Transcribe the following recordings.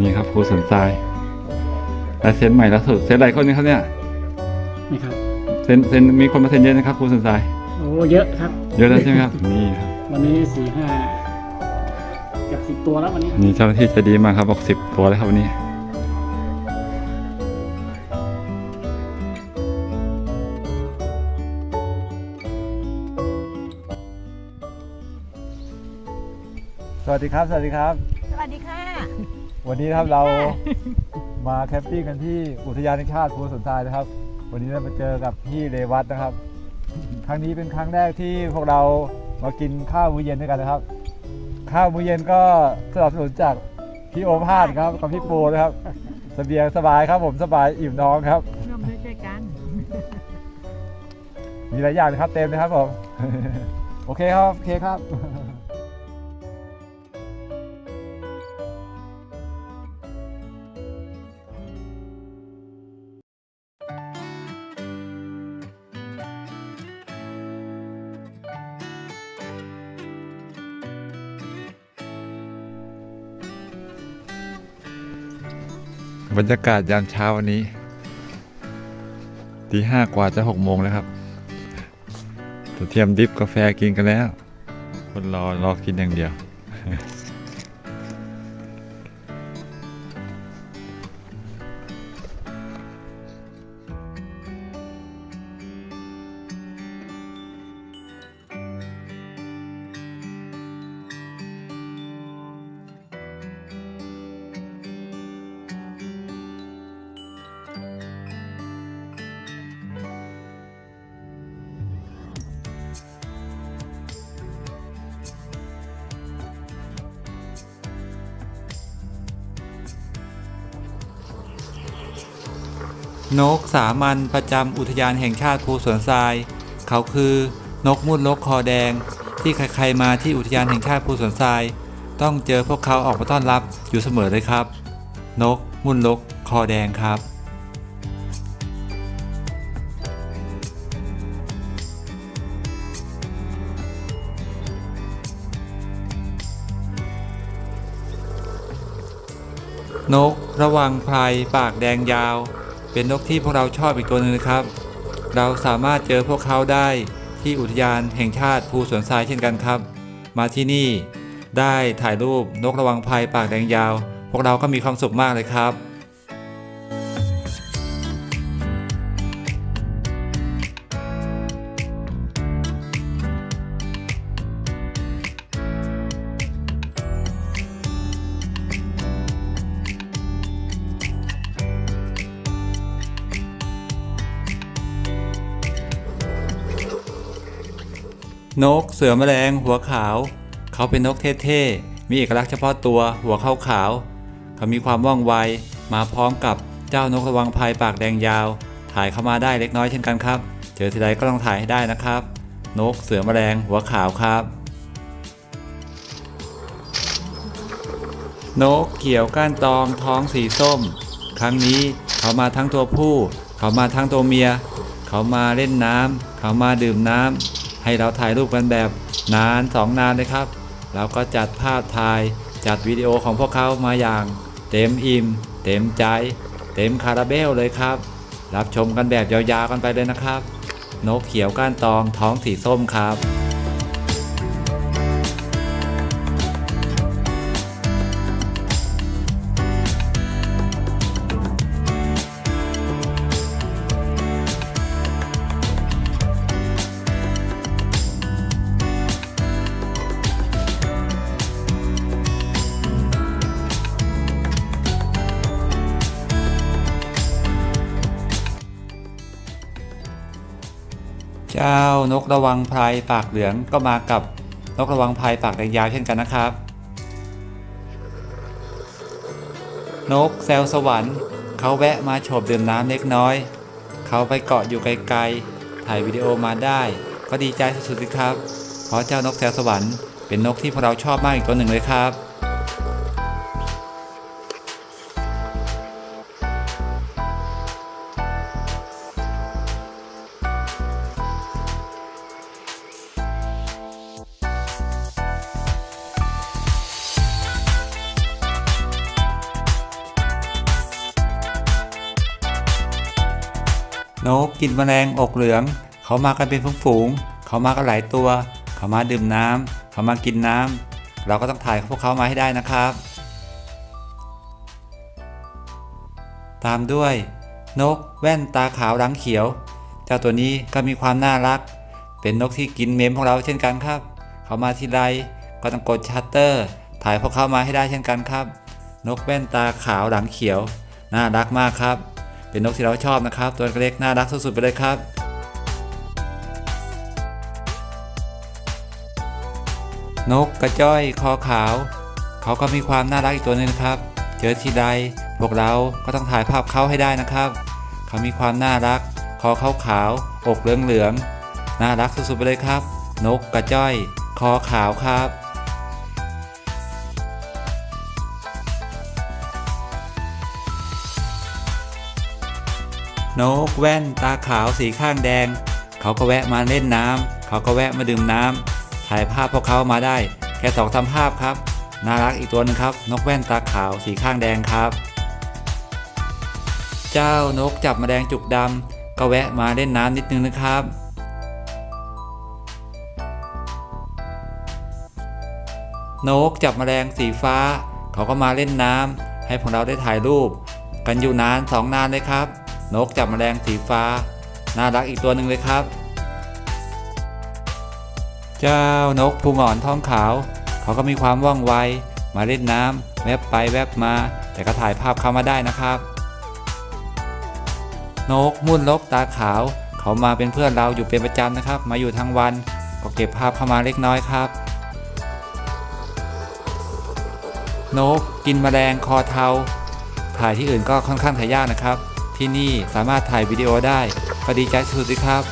นี่ครับครูสนใจลายเซ็นใหม่ล่าสุดเซ็นหลายคนนะครับเนี่ยนี่ครับเซ็นเซ็นมีคนมาเซ็นเยอะนะครับครูสนใจโอ้เยอะครับ เยอะแล้วใช่ไหมครับนี่ครับวันนี้สี่ห้าเกับสิบตัวแล้ววันนี้นี่เจ้าหน้าที่ใจดีมากครับบอกสิบตัวแล้วครับวันนี้สวัสดีครับ สวัสดีครับสวัสดีค่ะ วันนี้นะครับเรามาแคมปิ้งกันที่อุทยานแห่งชาติภูสนทรายนะครับ วันนี้เรามาเจอกับพี่เรวัตนะครับ ครั้งนี้เป็นครั้งแรกที่พวกเรามากินข้าวมื้อเย็นด้วยกันนะครับ ข้าวมื้อเย็นก็สนับสนุนจากพี่โอภาสครับกับพี่ปูนะครับเสบียงสบายครับผมสบายอิ่มท้องครับร่วมด้วยช่วยกัน มีหลายอย่างนะครับเต็มนะครับผมโอเคครับโอเคครับ บรรยากาศยามเช้าวันนี้ตีห้ากว่าจะหกโมงแล้วครับตัวเทียมดิฟกาแฟกินกันแล้ว คนรอรอกินอย่างเดียว นกสามัญประจำอุทยานแห่งชาติภูสวนทราย เขาคือนกมุดลกคอแดง ที่ใครๆมาที่อุทยานแห่งชาติภูสวนทราย ต้องเจอพวกเขาออกมาต้อนรับอยู่เสมอเลยครับ นกมุดลกคอแดงครับนกระวังไพรปากแดงยาว เป็นนกที่พวกเราชอบอีกตัวหนึงนะครับ เราสามารถเจอพวกเขาได้ที่อุทยานแห่งชาติภูสวนทรายเช่นกันครับ มาที่นี่ได้ถ่ายรูปนกระวังภัยปากแดงยาว พวกเราก็มีความสุขมากเลยครับ นก เสือแมลง หัวขาว เขาเป็นนกเท่ๆ มีเอกลักษณ์เฉพาะตัวหัวขาวขาว เขามีความว่องไว มาพร้อมกับเจ้านกระวังภัยปากแดงยาว ถ่ายเข้ามาได้เล็กน้อยเช่นกันครับ เจอทีไรก็ต้องถ่ายให้ได้นะครับ นกเสือแมลง หัวขาวครับ นกเขียวก้านตองท้องสีส้ม ครั้งนี้เขามาทั้งตัวผู้ เขามาทั้งตัวเมีย เขามาเล่นน้ำ เขามาดื่มน้ำ ให้เราถ่ายรูปกันแบบนานสองนานเลยครับ เราก็จัดภาพถ่ายจัดวิดีโอของพวกเขามาอย่าง เต็มอิ่ม เต็มใจ เต็มคาราเบลเลยครับ รับชมกันแบบยาวๆกันไปเลยนะครับ นกเขียวก้านตองท้องสีส้มครับ เจ้านกระวังไพรปากเหลืองก็มากับนกระวังไพรปากแดงยาวเช่นกันนะครับ นกแซวสวรรค์เขาแวะมาโฉบดื่มน้ำเล็กน้อย เขาไปเกาะอยู่ไกลๆ ถ่ายวิดีโอมาได้ ก็ดีใจสุดๆเลยครับ เพราะเจ้านกแซวสวรรค์เป็นนกที่พวกเราชอบมากอีกตัวหนึ่งเลยครับ นกกินแมลงอกเหลือง เขามากันเป็นฝูงๆเขามากันหลายตัว เขามาดื่มน้ำเขามากินน้ำเราก็ต้องถ่ายพวกเขามาให้ได้นะครับ ตามด้วย นกแว่นตาขาวหลังเขียว เจ้าตัวนี้ก็มีความน่ารัก เป็นนกที่กินเมมของเราเช่นกันครับ เขามาทีไรก็ต้องกดชัตเตอร์ ถ่ายพวกเขามาให้ได้เช่นกันครับ นกแว่นตาขาวหลังเขียว น่ารักมากครับ เป็นนกที่เราชอบนะครับ ตัวเล็กน่ารักสุดๆไปเลยครับ นกกระจ้อยคอขาว เขาก็มีความน่ารักอีกตัวหนึงนะครับ เจอที่ใดพวกเราก็ต้องถ่ายภาพเขาให้ได้นะครับ เขามีความน่ารัก คอขาวขาวอกเหลืองเหลืองน่ารักสุดๆไปเลยครับ นกกระจ้อย คอขาวครับ นกแว่นตาขาวสีข้างแดง เขาก็แวะมาเล่นน้ำเขาก็แวะมาดื่มน้ำถ่ายภาพพวกเขามาได้ แค่สองสามภาพครับ น่ารักอีกตัวหนึงครับ นกแว่นตาขาวสีข้างแดงครับ เจ้านกจับแมลงจุกดำก็แวะมาเล่นน้ำนิดนึงนะครับนกจับแมลงสีฟ้า เขาก็มาเล่นน้ำให้พวกเราได้ถ่ายรูป กันอยู่นานสองนานเลยครับ นกจับแมลงสีฟ้า น่ารักอีกตัวหนึ่งเลยครับ เจ้านกพุงอ่อนท้องขาว เขาก็มีความว่องไว มาเล่นน้ำแวบไปแวบมา แต่ก็ถ่ายภาพเขามาได้นะครับ นกมุ่นลกตาขาว เขามาเป็นเพื่อนเราอยู่เป็นประจำนะครับ มาอยู่ทั้งวันก็เก็บภาพเข้ามาเล็กน้อยครับ นกกินแมลงคอเทาถ่ายที่อื่นก็ค่อนข้างถ่ายยากนะครับ ที่นี่สามารถถ่ายวิดีโอได้ก็ดีใจสุดๆเลยครับ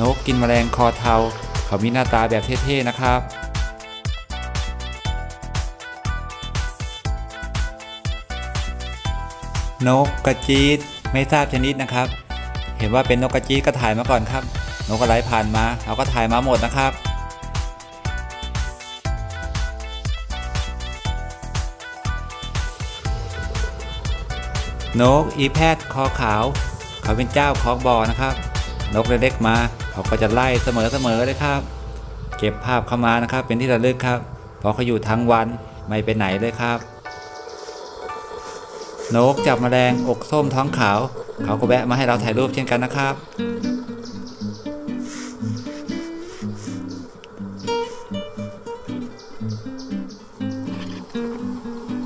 นกกินแมลงคอเทา เขามีหน้าตาแบบเท่ๆนะครับนกกระจีดไม่ทราบชนิดนะครับ เห็นว่าเป็นนกกระจีดก็ถ่ายมาก่อนครับ นกอะไรผ่านมาเราก็ถ่ายมาหมดนะครับ นกอีแพดคอขาว เขาเป็นเจ้าของบ่อนะครับ นกเล็กๆมา เขาก็จะไล่เสมอๆเลยครับ เก็บภาพเข้ามานะครับ เป็นที่ระลึกครับเพราะเขาอยู่ทั้งวันไม่ไปไหนเลยครับ นกจับแมลงอกส้มท้องขาว เขาก็แวะมาให้เราถ่ายรูปเช่นกันนะครับ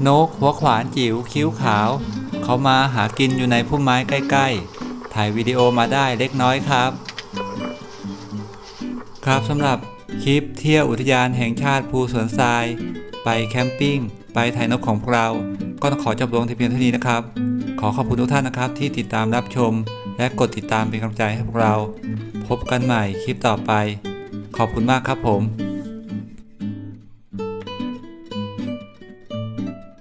นกหัวขวานจิ๋วคิ้วขาว เขามาหากินอยู่ในพุ่มไม้ใกล้ๆ ถ่ายวิดีโอมาได้เล็กน้อยครับ ครับสำหรับคลิปเที่ยวอุทยานแห่งชาติภูสวนทราย ไปแคมปิ้ง ไปถ่ายนกของพวกเรา ก็ต้องขอจบลงที่เพียงเท่านี้นะครับ ขอขอบคุณทุกท่านนะครับที่ติดตามรับชม และกดติดตามเป็นกำลังใจให้พวกเรา พบกันใหม่คลิปต่อไป ขอบคุณมากครับผม